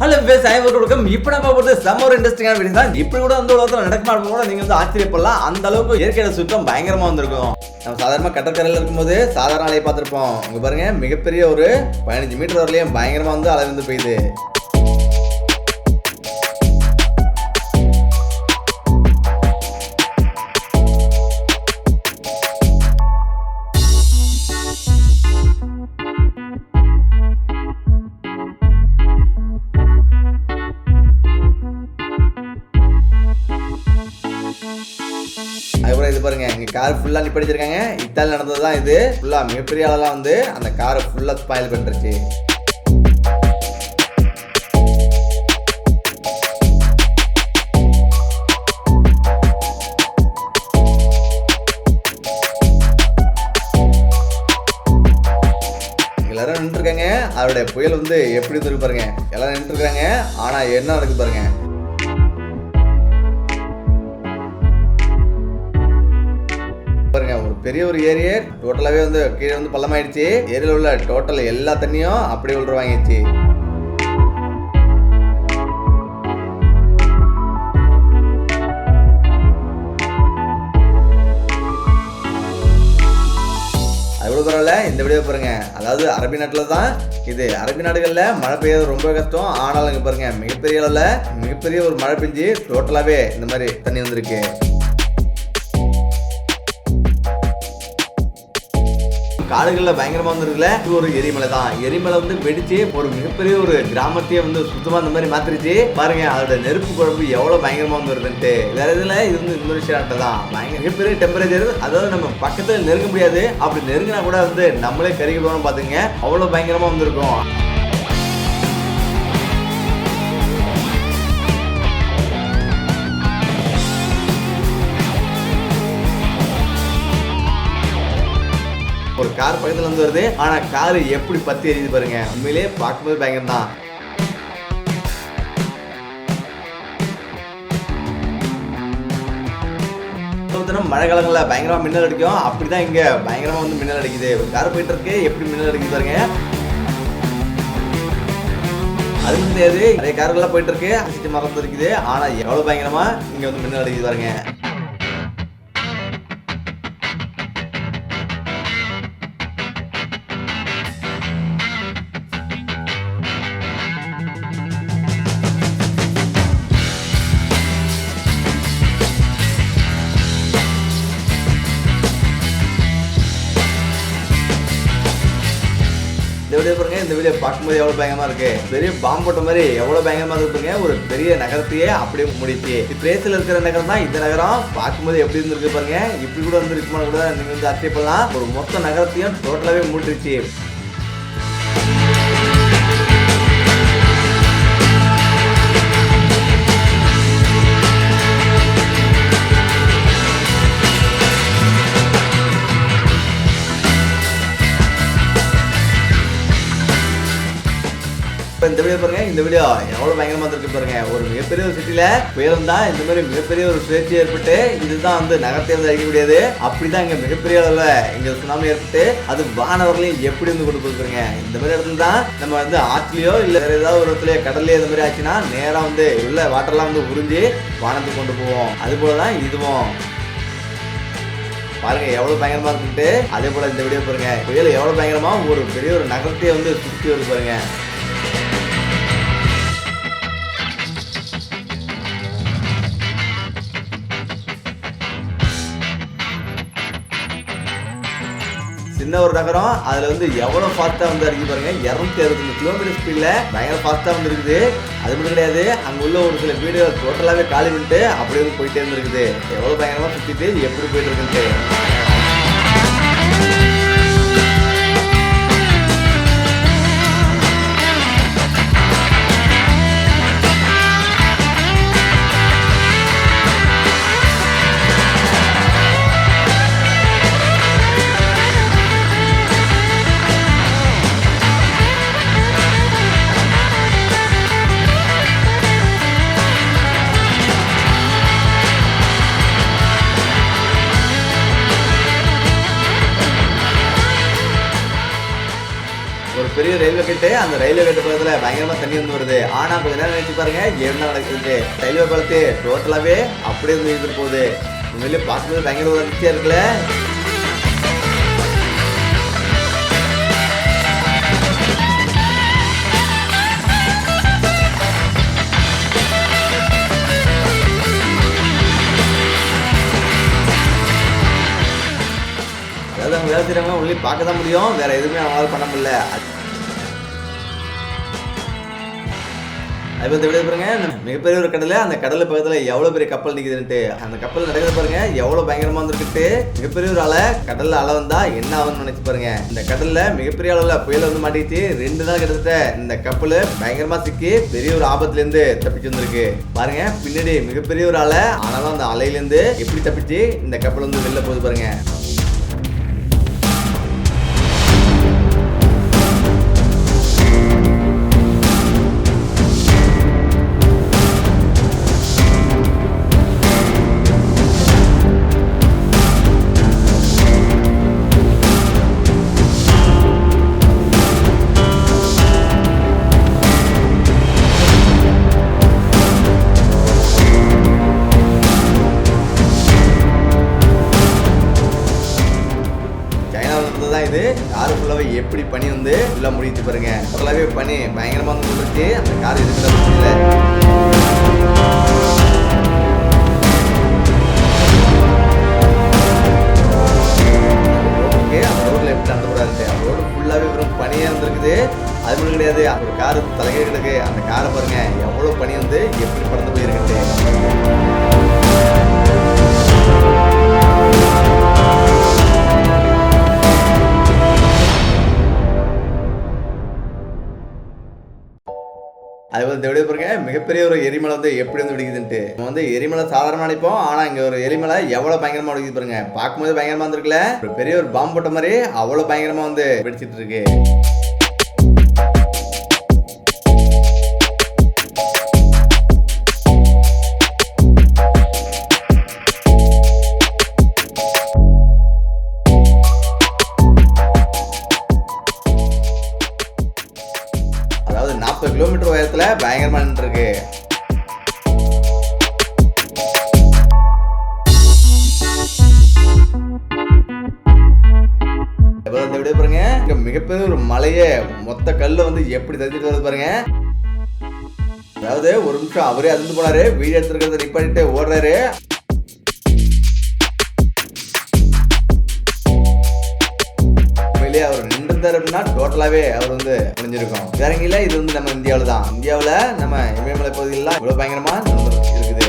Hello பேச கொடுக்கும் இப்போ நம்ம போகிறது செம்ம ஒரு இன்ட்ரெஸ்டிங்கான வீடியோ தான். இப்படி கூட வந்து உலகத்தில் நடக்குமா கூட நீங்கள் வந்து ஆச்சரியப்படலாம். அந்த அளவுக்கு இயற்கையோட சுத்தம் பயங்கரமாக வந்திருக்கும். நம்ம சாதாரணமாக கடற்கரையில் இருக்கும்போது சாதாரண அலையை பார்த்துருப்போம். இங்கே பாருங்க மிகப்பெரிய ஒரு பதினஞ்சு மீட்டர் வரலையும் பயங்கரமாக வந்து அலை வந்து போயிடுது இது பாருங்க இங்க கார் ஃபுல்லா நிப்படிச்சிருக்காங்க இத்தாலி நடந்தது தான் இது. ஃபுல்லா மிகப்பெரிய அளவுலாம் வந்து அந்த காரை ஃபுல்லா ஸ்பாயில் பண்ணிருச்சு. எல்லாரும் நின்றுருக்காங்க. அவருடைய புயல் வந்து எப்படி இருக்கு பாருங்க. எல்லாரும் நின்றுருக்காங்க. ஆனா என்ன நடக்குது பாருங்க. பெரிய ஒரு ஏரியே டோட்டலாகவே வந்து கீழே வந்து பள்ளமாயிடுச்சு. ஏரியில் உள்ள டோட்டல் எல்லா தண்ணியும் அப்படியே உள்ள வாங்கிடுச்சு. பரவாயில்ல இந்த வீடியோ பாருங்க. அதாவது அரபி நாட்டில் தான் இது. அரபி நாடுகளில் மழை பெய்யறது ரொம்ப கஷ்டம். ஆனாலும் இங்கே பாருங்க மிகப்பெரிய அளவில் மிகப்பெரிய ஒரு மழை பெஞ்சு டோட்டலாகவே இந்த மாதிரி தண்ணி வந்திருக்கு. காடுகளில் பயங்கரமாக வந்துருக்குல இது ஒரு எரிமலை தான். எரிமலை வந்து வெடிச்சு ஒரு மிகப்பெரிய ஒரு கிராமத்தையே வந்து சுத்தமாக இந்த மாதிரி மாத்திருச்சு. பாருங்க அதோட நெருப்பு குழம்பு எவ்வளோ பயங்கரமாக வந்து வருதுன்ட்டு வேற இதில் இது வந்து இந்தோனேஷியா நாட்டை தான். பயங்கர மிகப்பெரிய டெம்பரேச்சர் அதாவது நம்ம பக்கத்தில் நெருங்க முடியாது. அப்படி நெருங்கினா கூட வந்து நம்மளே கருகி போகணும் பார்த்துங்க அவ்வளோ பயங்கரமாக வந்திருக்கும். ஒரு கார் பக்கத்துல இருந்து வருது. ஆனா கார் எப்படி பத்தி எரியுது பாருங்க. உண்மையிலே பார்க்கும்போது பயங்கரம் தான் மழை காலங்களில் பயங்கரமாக மின்னல் அடிக்கும். அப்படிதான் இங்கே பயங்கரமாக வந்து மின்னல் அடிக்குது. ஒரு கார் போயிட்டு இருக்கு. எப்படி மின்னல் அடிக்குது பாருங்க. அது தெரியாது நிறைய கார்கள்லாம் போயிட்டு இருக்கு. அசிட்டு மரம் இருக்குது. ஆனால் எவ்வளோ பயங்கரமாக இங்கே வந்து மின்னல் அடிக்குது பாருங்க. வீடியோ பாருங்க இந்த வீடியோ பார்க்கும்போது எவ்வளவு பயங்கரமா இருக்கு? பெரிய பாம்பு போட்ட மாதிரி எவ்வளவு பயங்கரமா இருக்குங்க ஒரு பெரிய நகரத்தையே அப்படியே முடிச்சு. பிரேசில் இருக்கிற நகரம் தான் இந்த நகரம். பார்க்கும்போது எப்படி இருந்திருக்கு பாருங்க இப்படி கூட இருந்திருக்குமா கூட நீங்க வந்து அத்தியப்படலாம் ஒரு மொத்த நகரத்தையும் டோட்டலாவே மூடிருச்சு இப்போ இந்த வீடியோ பாருங்க இந்த வீடியோ எவ்வளோ பயங்கரமாக இருக்கு பாருங்க. ஒரு மிகப்பெரிய ஒரு சிட்டியில் புயலம் தான் இந்த மாதிரி மிகப்பெரிய ஒரு சுழற்சி ஏற்பட்டு இதுதான் வந்து நகரத்தை வந்து முடியாது அப்படிதான் இங்கே மிகப்பெரிய அளவில் இங்கே சுனாமி ஏற்பட்டு அது வானவர்களையும் எப்படி வந்து கொண்டு போயிருக்குங்க இந்த மாதிரி இடத்துல தான் நம்ம வந்து ஆற்றுலையோ இல்லை வேறு ஏதாவது ஒரு இடத்துலையோ கடல்லையோ இந்த மாதிரி ஆச்சுன்னா நேராக வந்து உள்ள வாட்டர்லாம் வந்து உறிஞ்சி வானத்துக்கு கொண்டு போவோம். அதுபோல தான் இதுவும். பாருங்க எவ்வளவு பயங்கரமா இருக்குன்ட்டு. அதே போல இந்த வீடியோ பாருங்க. புயல் எவ்வளவு பயங்கரமா ஒரு பெரிய ஒரு நகரத்தையே வந்து சுற்றி வருது பாருங்க. சின்ன ஒரு நகரம். அதுல வந்து எவ்வளவு ஃபாஸ்டா வந்து அடிக்க பாருங்க. இருநூத்தி அறுபத்தஞ்சு கிலோமீட்டர் ஸ்பீட்ல பயங்கர ஃபாஸ்டா வந்து இருக்குது. அது மட்டும் கிடையாது அங்க உள்ள ஒரு சில வீடியோ டோட்டலாவே காலி பண்ணிட்டு அப்படியே போயிட்டே இருந்திருக்குது எவ்வளவு பயங்கரமா சுத்திட்டு எப்படி போயிட்டு இருக்குன்ட்டு. ரயில்வே கட்டு அந்த ரயில்வே கட்டு பக்கத்தில் பயங்கரமாக தண்ணி வந்து வருது. ஆனால் கொஞ்ச நேரம் நினைச்சு பாருங்க என்ன நடக்குது? ரயில்வே பாலத்து டோட்டலாகவே அப்படியே வந்து இருந்துட்டு போகுது. உண்மையிலே பார்க்கும்போது பயங்கர ஒரு அதிர்ச்சியாக இருக்குல்ல? அதாவது அவங்க வேலை செய்கிறவங்க ஒன்லி பார்க்க தான் முடியும். வேற எதுவுமே அவங்களால பண்ண முடியல. அது பற்றி எப்படி பாருங்க மிகப்பெரிய ஒரு கடலை அந்த கடல் பக்கத்தில் எவ்வளோ பெரிய கப்பல் நிற்குதுன்ட்டு அந்த கப்பல் நடக்கிறத பாருங்க எவ்வளோ பயங்கரமாக வந்துருக்கிட்டு மிகப்பெரிய ஒரு அலை கடல்ல அலை வந்தா என்ன ஆகும்னு நினைச்சு பாருங்க. இந்த கடல்ல மிகப்பெரிய அளவில் புயல் வந்து மாட்டிக்கிச்சு ரெண்டு நாள் கிட்டத்தட்ட இந்த கப்பல் பயங்கரமா சிக்கி பெரிய ஒரு ஆபத்துல இருந்து தப்பிச்சு வந்திருக்கு. பாருங்க பின்னாடி மிகப்பெரிய ஒரு அலை ஆனாலும் அந்த அலையில இருந்து எப்படி தப்பிச்சு இந்த கப்பல் வந்து வெளில போகுது பாருங்க. கார் ஃபுல்லாகவே எப்படி பனி வந்து ஃபுல்லாக முடிச்சு பாருங்க. ஃபுல்லாகவே பனி பயங்கரமாக வந்து அந்த கார் இருக்கிற பட்சத்தில் இந்த வீடியோ பாருங்க. மிகப்பெரிய ஒரு எரிமலை வந்து எப்படி வந்து வெடிக்குதுன்ட்டு. நம்ம வந்து எரிமலை சாதாரணமா நினைப்போம் ஆனா இங்க ஒரு எரிமலை எவ்வளவு பயங்கரமா வெடிக்குது பாருங்க. பார்க்கும்போது பயங்கரமா இருந்திருக்குல்ல. ஒரு பெரிய ஒரு பாம்பு போட்ட மாதிரி அவ்வளவு பயங்கரமா வந்து வெடிச்சிட்டு இருக்கு. மிகப்பெரிய ஒரு மலையை மொத்த கல்ல வந்து எப்படி தள்ளிட்டு வருது பாருங்க. அதாவது ஒரு நிமிஷம் அவரே அதிர்ந்து போனாரு வீடியோ எடுத்துருக்கிறத நிப்பாட்டிட்டு ஓடுறாரு. உண்மையிலேயே அவர் நின்றுந்தார் டோட்டலாகவே அவர் வந்து முடிஞ்சிருக்கும் வேறங்கில இது வந்து நம்ம இந்தியாவில் தான் இந்தியாவில் நம்ம இமயமலை பகுதியிலாம் இவ்வளோ பயங்கரமாக இருக்குது.